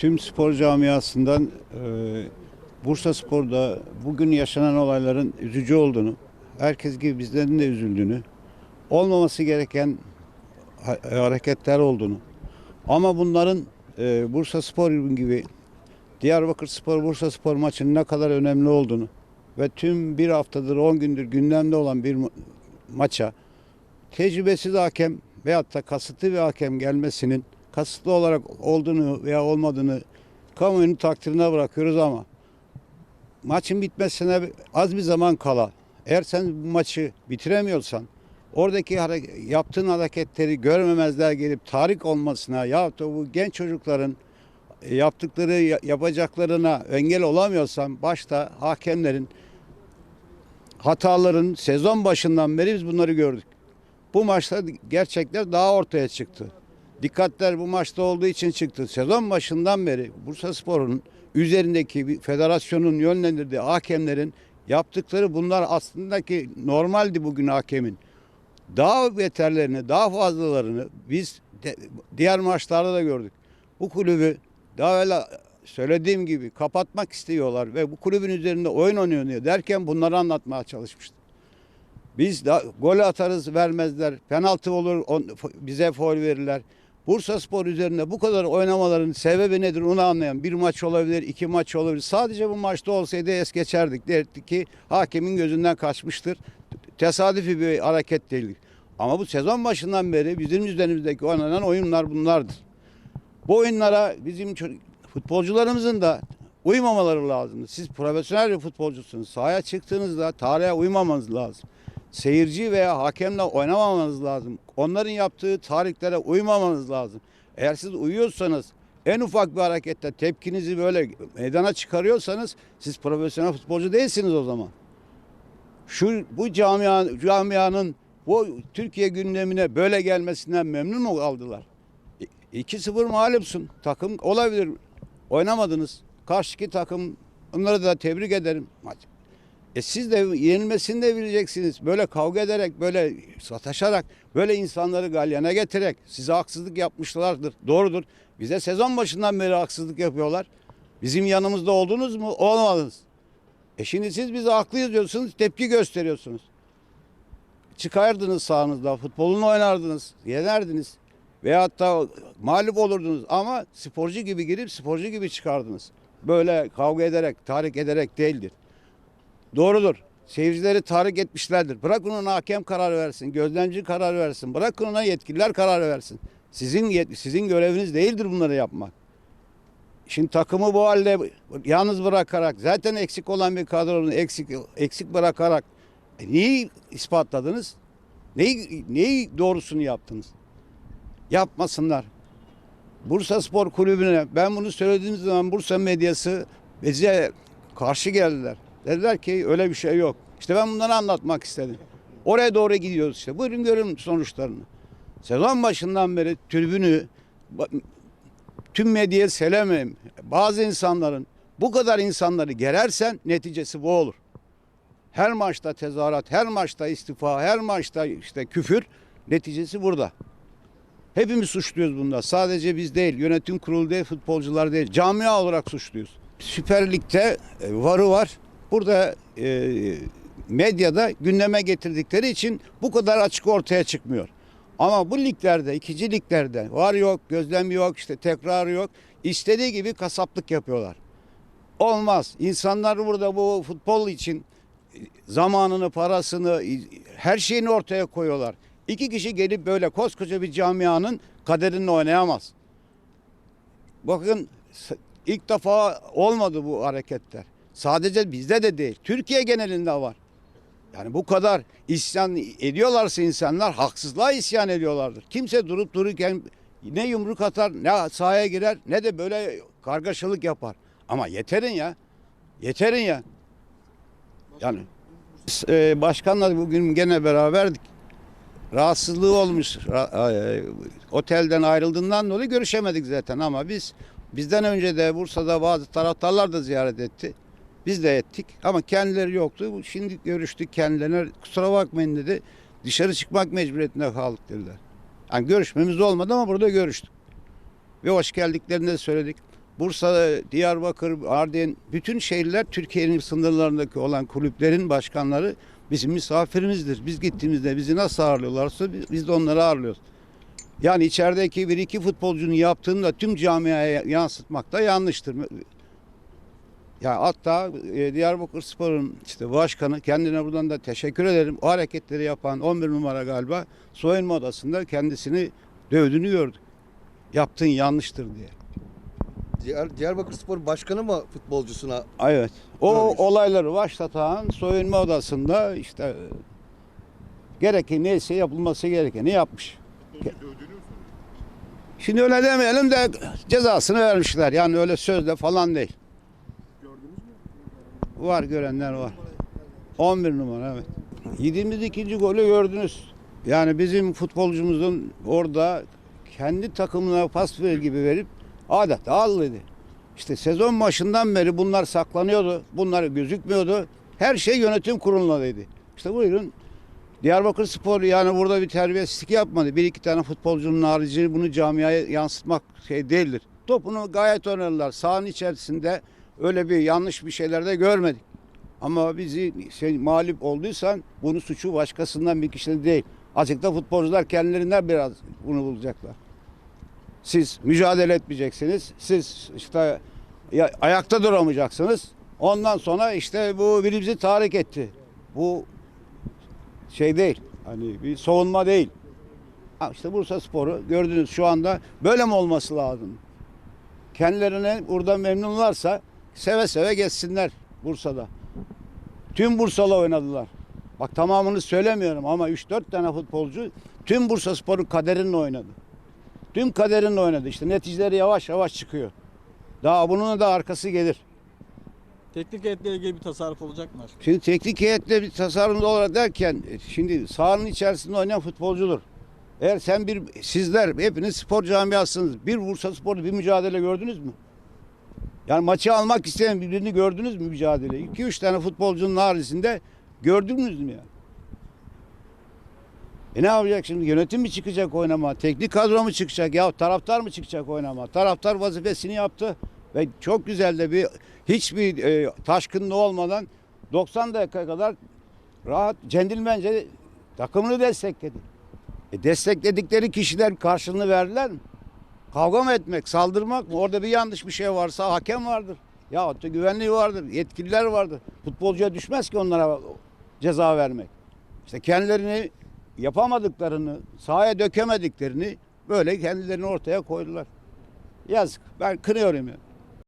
Tüm spor camiasından e, Bursa Spor'da bugün yaşanan olayların üzücü olduğunu, herkes gibi bizlerin de üzüldüğünü, olmaması gereken ha- hareketler olduğunu. Ama bunların e, Bursa Spor gibi Diyarbakır Spor Bursa Spor maçının ne kadar önemli olduğunu ve tüm bir haftadır 10 gündür gündemde olan bir ma- maça tecrübesiz hakem veyahut da kasıtlı bir hakem gelmesinin kasıtlı olarak olduğunu veya olmadığını kamuoyunun takdirine bırakıyoruz ama maçın bitmesine az bir zaman kala eğer sen bu maçı bitiremiyorsan oradaki yaptığın hareketleri görmemezler gelip tarih olmasına ya da bu genç çocukların e, yaptıkları ya- yapacaklarına engel olamıyorsan başta hakemlerin hataların sezon başından beri biz bunları gördük. Bu maçta gerçekler daha ortaya çıktı. Dikkatler bu maçta olduğu için çıktı. Sezon başından beri Bursa Spor'un üzerindeki federasyonun yönlendirdiği hakemlerin yaptıkları bunlar aslında ki normaldi bugün hakemin. Daha beterlerini, daha fazlalarını biz de- diğer maçlarda da gördük. Bu kulübü daha evvel söylediğim gibi kapatmak istiyorlar ve bu kulübün üzerinde oyun oynanıyor derken bunları anlatmaya çalışmıştım. Biz da gol atarız vermezler. Penaltı olur on- bize foul verirler. Bursa Spor üzerinde bu kadar oynamaların sebebi nedir onu anlayan bir maç olabilir, iki maç olabilir. Sadece bu maçta olsaydı es geçerdik. Derdik ki hakemin gözünden kaçmıştır. Tesadüfi bir hareket değil. Ama bu sezon başından beri bizim üzerimizdeki oynanan oyunlar bunlardır. Bu oyunlara bizim futbolcularımızın da uymamaları lazım. Siz profesyonel bir futbolcusunuz. Sahaya çıktığınızda tarihe uymamanız lazım. Seyirci veya hakemle oynamamanız lazım. Onların yaptığı tarihlere uymamanız lazım. Eğer siz uyuyorsanız en ufak bir harekette tepkinizi böyle meydana çıkarıyorsanız siz profesyonel futbolcu değilsiniz o zaman. Şu bu camia, camianın bu Türkiye gündemine böyle gelmesinden memnun mu kaldılar? 2-0 mağlupsun. Takım olabilir. Oynamadınız. Karşıki takım onları da tebrik ederim. Maç. E siz de yenilmesini de bileceksiniz. Böyle kavga ederek, böyle sataşarak, böyle insanları galyana getirerek size haksızlık yapmışlardır. Doğrudur. Bize sezon başından beri haksızlık yapıyorlar. Bizim yanımızda oldunuz mu? Olmadınız. E şimdi siz bize haklıyız diyorsunuz, tepki gösteriyorsunuz. Çıkardınız sahanızda, futbolunu oynardınız, yenerdiniz. Veyahut da mağlup olurdunuz ama sporcu gibi girip sporcu gibi çıkardınız. Böyle kavga ederek, tahrik ederek değildir. Doğrudur. Seyircileri tahrik etmişlerdir. Bırakın ona hakem karar versin, gözlemci karar versin. Bırakın ona yetkililer karar versin. Sizin sizin göreviniz değildir bunları yapmak. Şimdi takımı bu halde yalnız bırakarak zaten eksik olan bir kadronun eksik eksik bırakarak e, neyi ispatladınız? Neyi neyi doğrusunu yaptınız? Yapmasınlar. Bursa Spor Kulübü'ne ben bunu söylediğim zaman Bursa medyası bize karşı geldiler. Dediler ki öyle bir şey yok. İşte ben bunları anlatmak istedim. Oraya doğru gidiyoruz işte. Buyurun görün sonuçlarını. Sezon başından beri tribünü tüm medyaya selemem. Bazı insanların bu kadar insanları gerersen neticesi bu olur. Her maçta tezahürat, her maçta istifa, her maçta işte küfür neticesi burada. Hepimiz suçluyuz bunda. Sadece biz değil, yönetim kurulu değil, futbolcular değil. Camia olarak suçluyuz. Süper Lig'de e, varı var. Burada e, medyada gündeme getirdikleri için bu kadar açık ortaya çıkmıyor. Ama bu liglerde, ikinci liglerde var yok, gözlem yok, işte tekrar yok. İstediği gibi kasaplık yapıyorlar. Olmaz. İnsanlar burada bu futbol için zamanını, parasını, her şeyini ortaya koyuyorlar. İki kişi gelip böyle koskoca bir camianın kaderini oynayamaz. Bakın ilk defa olmadı bu hareketler. Sadece bizde de değil. Türkiye genelinde var. Yani bu kadar isyan ediyorlarsa insanlar haksızlığa isyan ediyorlardır. Kimse durup dururken ne yumruk atar ne sahaya girer ne de böyle kargaşalık yapar. Ama yeterin ya. Yeterin ya. Yani e, başkanla bugün gene beraberdik. Rahatsızlığı olmuş. E, otelden ayrıldığından dolayı görüşemedik zaten ama biz bizden önce de Bursa'da bazı taraftarlar da ziyaret etti. Biz de ettik ama kendileri yoktu. Şimdi görüştük kendilerine. Kusura bakmayın dedi. Dışarı çıkmak mecburiyetinde kaldık dediler. Yani görüşmemiz olmadı ama burada görüştük. Ve hoş geldiklerini de söyledik. Bursa, Diyarbakır, Ardahan bütün şehirler Türkiye'nin sınırlarındaki olan kulüplerin başkanları bizim misafirimizdir. Biz gittiğimizde bizi nasıl ağırlıyorlarsa biz- de onları ağırlıyoruz. Yani içerideki bir iki futbolcunun yaptığını da tüm camiaya yansıtmak da yanlıştır. Ya hatta e, Diyarbakır Spor'un işte başkanı kendine buradan da teşekkür ederim. O hareketleri yapan 11 numara galiba soyunma odasında kendisini dövdüğünü gördük. Yaptığın yanlıştır diye. Diyar, Diyarbakır Spor Başkanı mı futbolcusuna Evet. O Görmüş. olayları başlatan soyunma odasında işte e, gereken neyse yapılması gerekeni yapmış. Şimdi öyle demeyelim de cezasını vermişler. Yani öyle sözle falan değil. Var görenler var. 11 numara evet. Yediğimiz ikinci golü gördünüz. Yani bizim futbolcumuzun orada kendi takımına pas verir gibi verip adeta al dedi. İşte sezon başından beri bunlar saklanıyordu. Bunlar gözükmüyordu. Her şey yönetim kurulundaydı. İşte buyurun Diyarbakır Spor yani burada bir terbiyesizlik yapmadı. Bir iki tane futbolcunun harici bunu camiaya yansıtmak şey değildir. Topunu gayet oynadılar. Sahanın içerisinde öyle bir yanlış bir şeyler de görmedik. Ama bizi sen mağlup olduysan bunun suçu başkasından bir kişinin değil. Azıcık da futbolcular kendilerinden biraz bunu bulacaklar. Siz mücadele etmeyeceksiniz. Siz işte ya- ayakta duramayacaksınız. Ondan sonra işte bu birimizi tahrik etti. Bu şey değil. Hani bir savunma değil. Ha işte Bursa Sporu gördünüz şu anda böyle mi olması lazım? Kendilerine burada memnunlarsa seve seve geçsinler Bursa'da. Tüm Bursalı oynadılar. Bak tamamını söylemiyorum ama 3-4 tane futbolcu tüm Bursa Spor'un kaderini oynadı. Tüm kaderini oynadı. İşte neticeleri yavaş yavaş çıkıyor. Daha bunun da arkası gelir. Teknik heyetle ilgili bir tasarruf olacak mı? Şimdi teknik heyette bir tasarruflu olarak derken e, şimdi sahanın içerisinde oynayan futbolcudur. Eğer sen bir sizler hepiniz spor camiasınız. Bir Bursa Spor'da bir mücadele gördünüz mü? Yani maçı almak isteyen birbirini gördünüz mü mücadele? 2-3 tane futbolcunun haricinde gördünüz mü ya? E ne yapacak şimdi? Yönetim mi çıkacak oynama? Teknik kadro mu çıkacak? Ya taraftar mı çıkacak oynama? Taraftar vazifesini yaptı. Ve çok güzel de bir hiçbir e, taşkınlığı olmadan 90 dakika kadar rahat centilmence takımını destekledi. E destekledikleri kişiler karşılığını verdiler mi? Kavga mı etmek, saldırmak mı? Orada bir yanlış bir şey varsa hakem vardır. Ya güvenliği vardır, yetkililer vardır. Futbolcuya düşmez ki onlara ceza vermek. İşte kendilerini yapamadıklarını, sahaya dökemediklerini böyle kendilerini ortaya koydular. Yazık. Ben kınıyorum ya.